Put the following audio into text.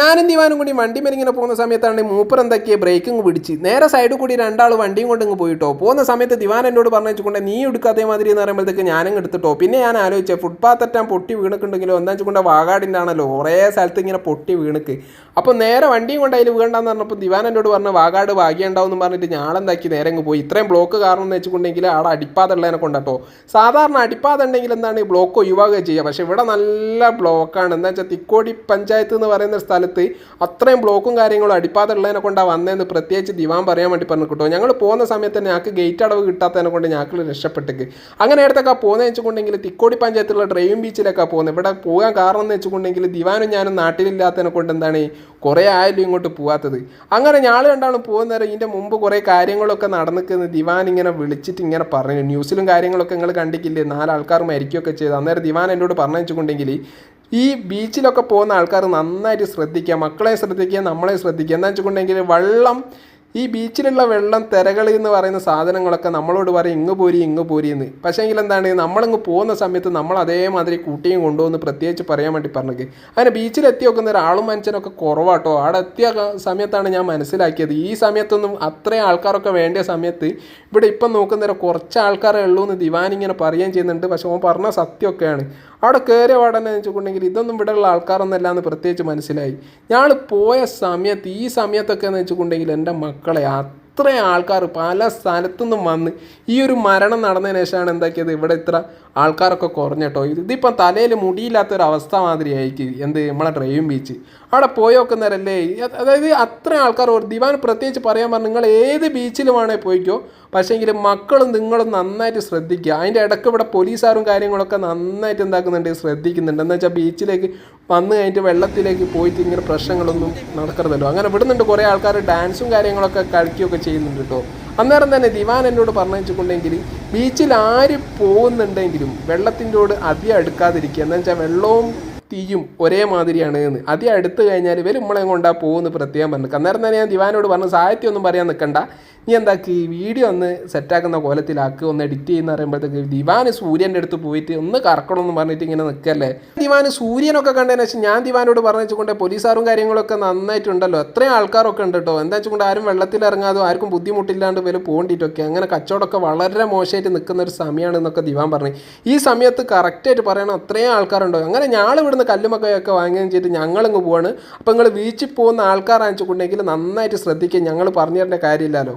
ഞാനും ദിവാനും കൂടി വണ്ടി മേലിങ്ങനെ പോകുന്ന സമയത്താണ് മൂപ്പർ എന്തൊക്കെയാണ് ബ്രേക്കിങ് പിടിച്ച്. നേരെ സൈഡിൽ കൂടി രണ്ടാൾ വണ്ടിയും കൊണ്ട് ഇങ്ങ് പോയിട്ടോ. പോകുന്ന സമയത്ത് ദിവാൻ എന്നോട് പറഞ്ഞു വെച്ചുകൊണ്ട് നീ എടുക്കാതെ മാതിരി എന്ന് പറയുമ്പോഴത്തേക്ക് ഞാനും എടുത്തിട്ടോ. പിന്നെ ഞാൻ ആലോചിച്ചത് ഫുട്പാത്ത് അറ്റാൻ പൊട്ടി വീണക്കുണ്ടെങ്കിലോ എന്താ വെച്ചുകൊണ്ട് വാഗാടിന്റെ ആണല്ലോ കുറേ സ്ഥലത്ത് ഇങ്ങനെ പൊട്ടി വീണക്ക്. അപ്പോൾ നേരെ വണ്ടിയും കൊണ്ട് അതിൽ വീണ്ടെന്ന് പറഞ്ഞപ്പോൾ ദിവാൻ എന്നോട് പറഞ്ഞു വാഗാട് ഭാഗ്യമുണ്ടാവും പറഞ്ഞിട്ട് ഞാളെന്താക്കി നേരെ ഇങ്ങ് പോയി. ഇത്രയും ബ്ലോക്ക് കാരണം എന്ന് വെച്ചിട്ടുണ്ടെങ്കിൽ അവിടെ അടിപ്പാത ഉള്ളതിനെ കൊണ്ടാട്ടോ. സാധാരണ അടിപ്പാത ഉണ്ടെങ്കിൽ എന്താണ് ബ്ലോക്ക് ഒഴിവാകുക ചെയ്യുക പക്ഷേ ഇവിടെ നല്ല ബ്ലോക്കാണ് എന്താ വെച്ചാൽ തിക്കോടി പഞ്ചായത്ത് എന്ന് പറയുന്ന സ്ഥലത്ത് അത്രയും ബ്ലോക്കും കാര്യങ്ങളും അടിപ്പാത ഉള്ളതിനെ കൊണ്ടാണ് വന്നതെന്ന് പ്രത്യേകിച്ച് ദിവാൻ പറയാൻ വേണ്ടി പറഞ്ഞു കേട്ടോ. ഞങ്ങൾ പോകുന്ന സമയത്ത് ഞങ്ങൾക്ക് ഗേറ്റ് അടവ് കിട്ടാത്തതിനെ കൊണ്ട് ഞങ്ങൾ രക്ഷപ്പെട്ടേക്ക്. അങ്ങനെ അടുത്തൊക്കെ പോകുന്നത് വെച്ചിട്ടുണ്ടെങ്കിൽ തിക്കോടി പഞ്ചായത്തിലുള്ള ഡ്രൈവിംഗ് ബീച്ചിലൊക്കെ പോകുന്നത് ഇവിടെ പോകാൻ കാരണം എന്ന് വെച്ചിട്ടുണ്ടെങ്കിൽ ദിവാനും ഞാനും നാട്ടിലില്ലാത്തതിനെ കൊണ്ട് എന്താണ് കുറേ ആയാലും ഇങ്ങോട്ട് പോകാത്തത് അങ്ങനെ ഞാൾ രണ്ടാളും പോകുന്ന നേരം ഇതിന്റെ മുമ്പ് കുറേ കാര്യങ്ങളൊക്കെ നടന്നിക്കുന്ന ദിവാൻ ഇങ്ങനെ വിളിച്ചിട്ട് ഇങ്ങനെ പറഞ്ഞു. ന്യൂസിലും കാര്യങ്ങളൊക്കെ നിങ്ങൾ കണ്ടിട്ടില്ലേ? നാലാൾക്കാർ മരിക്കുകയൊക്കെ ചെയ്ത്. അന്നേരം ദിവാൻ എന്നോട് പറഞ്ഞു വെച്ചിട്ടുണ്ടെങ്കിൽ ഈ ബീച്ചിലൊക്കെ പോകുന്ന ആൾക്കാർ നന്നായിട്ട് ശ്രദ്ധിക്കുക മക്കളെ ശ്രദ്ധിക്കുക നമ്മളെ ശ്രദ്ധിക്കുക. എന്താ വെച്ചിട്ടുണ്ടെങ്കിൽ വെള്ളം ഈ ബീച്ചിലുള്ള വെള്ളം തിരകൾ എന്ന് പറയുന്ന സാധനങ്ങളൊക്കെ നമ്മളോട് പറയും ഇങ്ങ് പോരി ഇങ്ങ് പോരി എന്ന്. പക്ഷേ എങ്കിൽ എന്താണ് നമ്മളിങ്ങ് പോകുന്ന സമയത്ത് നമ്മൾ അതേമാതിരി കുട്ടിയും കൊണ്ടുവന്ന് പ്രത്യേകിച്ച് പറയാൻ വേണ്ടി പറഞ്ഞത് അങ്ങനെ ബീച്ചിലെത്തി നോക്കുന്ന ഒരാളും മനുഷ്യനൊക്കെ കുറവാട്ടോ. അവിടെ എത്തിയ സമയത്താണ് ഞാൻ മനസ്സിലാക്കിയത്. ഈ സമയത്തൊന്നും അത്രയും ആൾക്കാരൊക്കെ വേണ്ട സമയത്ത് ഇവിടെ ഇപ്പം നോക്കുന്നേരം കുറച്ച് ആൾക്കാരെ ഉള്ളൂ എന്ന് ദിവാൻ ഇങ്ങനെ പറയുകയും ചെയ്യുന്നുണ്ട്. പക്ഷെ ഓൻ പറഞ്ഞ സത്യമൊക്കെയാണ്. അവിടെ കയറിയ പാടനെ വെച്ചിട്ടുണ്ടെങ്കിൽ ഇതൊന്നും ഇവിടെ ഉള്ള ആൾക്കാരൊന്നല്ല എന്ന് പ്രത്യേകിച്ച് മനസ്സിലായി. ഞങ്ങൾ പോയ സമയത്ത് ഈ സമയത്തൊക്കെ എന്ന് വെച്ചിട്ടുണ്ടെങ്കിൽ എന്റെ മക്കളെ അത്രയും ആൾക്കാർ പല സ്ഥലത്തുനിന്നും വന്ന് ഈ ഒരു മരണം നടന്നതിന് ശേഷമാണ് എന്താക്കിയത്? ഇവിടെ ഇത്ര ആൾക്കാരൊക്കെ കുറഞ്ഞട്ടോ? ഇത് ഇതിപ്പം തലയിൽ മുടിയില്ലാത്തൊരവസ്ഥ മാതിരിയായിരിക്കും എന്ത് നമ്മളെ ഡ്രൈവിംഗ് ബീച്ച്. അവിടെ പോയി നോക്കുന്നവരല്ലേ? അതായത് അത്ര ആൾക്കാർ ഒരു ദിവാൻ പ്രത്യേകിച്ച് പറയാൻ പറഞ്ഞു നിങ്ങൾ ഏത് ബീച്ചിൽ വേണേൽ പോയിക്കോ. പക്ഷേങ്കിൽ മക്കളും നിങ്ങളും നന്നായിട്ട് ശ്രദ്ധിക്കുക. അതിന്റെ ഇടയ്ക്ക് ഇവിടെ പോലീസുകാരും കാര്യങ്ങളൊക്കെ നന്നായിട്ട് എന്താക്കുന്നുണ്ട്? ശ്രദ്ധിക്കുന്നുണ്ട്. എന്താ വെച്ചാൽ ബീച്ചിലേക്ക് വന്ന് കഴിഞ്ഞിട്ട് വെള്ളത്തിലേക്ക് പോയിട്ട് ഇങ്ങനെ പ്രശ്നങ്ങളൊന്നും നടക്കരുതല്ലോ. അങ്ങനെ വിടുന്നുണ്ട് കുറേ ആൾക്കാർ. ഡാൻസും കാര്യങ്ങളൊക്കെ കളിക്കുകയൊക്കെ ചെയ്യുന്നുണ്ട് കേട്ടോ. അന്നേരം തന്നെ ദിവാൻ എന്നോട് പറഞ്ഞു വെച്ചിട്ടുണ്ടെങ്കിൽ ബീച്ചിൽ ആര് പോകുന്നുണ്ടെങ്കിലും വെള്ളത്തിന്റെയോട് അതി അടുക്കാതിരിക്കുക. എന്ന് വെച്ചാൽ വെള്ളവും തീയും ഒരേ മാതിരിയാണ് എന്ന്. അതി അടുത്ത് കഴിഞ്ഞാൽ ഇവർ നമ്മളെ കൊണ്ടാണ് പോകുമെന്ന് പ്രത്യേകം പറഞ്ഞു അന്നേരം തന്നെ ഞാൻ ദിവാനോട് പറഞ്ഞു സാഹിത്യം ഒന്നും പറയാൻ നിൽക്കണ്ട നീ എന്താക്കി? വീഡിയോ ഒന്ന് സെറ്റാക്കുന്ന കോലത്തിലാക്ക് ഒന്ന് എഡിറ്റ് ചെയ്യുന്ന പറയുമ്പോഴത്തേക്ക് ദിവാന് സൂര്യന്റെ അടുത്ത് പോയിട്ട് ഒന്ന് കറക്കണമെന്ന് പറഞ്ഞിട്ട് ഇങ്ങനെ നിൽക്കല്ലേ? ദിവാന് സൂര്യനൊക്കെ കണ്ടതിന് ശേഷം ഞാൻ ദിവാനോട് പറഞ്ഞു പോലീസാറും കാര്യങ്ങളൊക്കെ നന്നായിട്ടുണ്ടല്ലോ. എത്രയും ആൾക്കാരൊക്കെ ഉണ്ട് കേട്ടോ എന്താ വെച്ചുകൊണ്ട് ആരും വെള്ളത്തിൽ ഇറങ്ങാതെ ആർക്കും ബുദ്ധിമുട്ടില്ലാണ്ട് പേര് പോകേണ്ടിയിട്ടൊക്കെ അങ്ങനെ കച്ചവടമൊക്കെ വളരെ മോശമായിട്ട് നിൽക്കുന്ന ഒരു സമയമാണ് എന്നൊക്കെ ദിവാൻ പറഞ്ഞു. ഈ സമയത്ത് കറക്റ്റായിട്ട് പറയണം അത്രയും ആൾക്കാരുണ്ടോ? അങ്ങനെ ഞാൾ ഇവിടുന്ന് കല്ലുമൊക്കെയൊക്കെ വാങ്ങുകയും ചെയ്തിട്ട് ഞങ്ങളിങ്ങ് പോവാണ്. അപ്പോൾ നിങ്ങൾ ബീച്ചിൽ പോകുന്ന ആൾക്കാരാണെന്ന് വെച്ചിട്ടുണ്ടെങ്കിൽ നന്നായിട്ട് ശ്രദ്ധിക്കുക. ഞങ്ങൾ പറഞ്ഞു തരേണ്ട കാര്യമില്ലല്ലോ.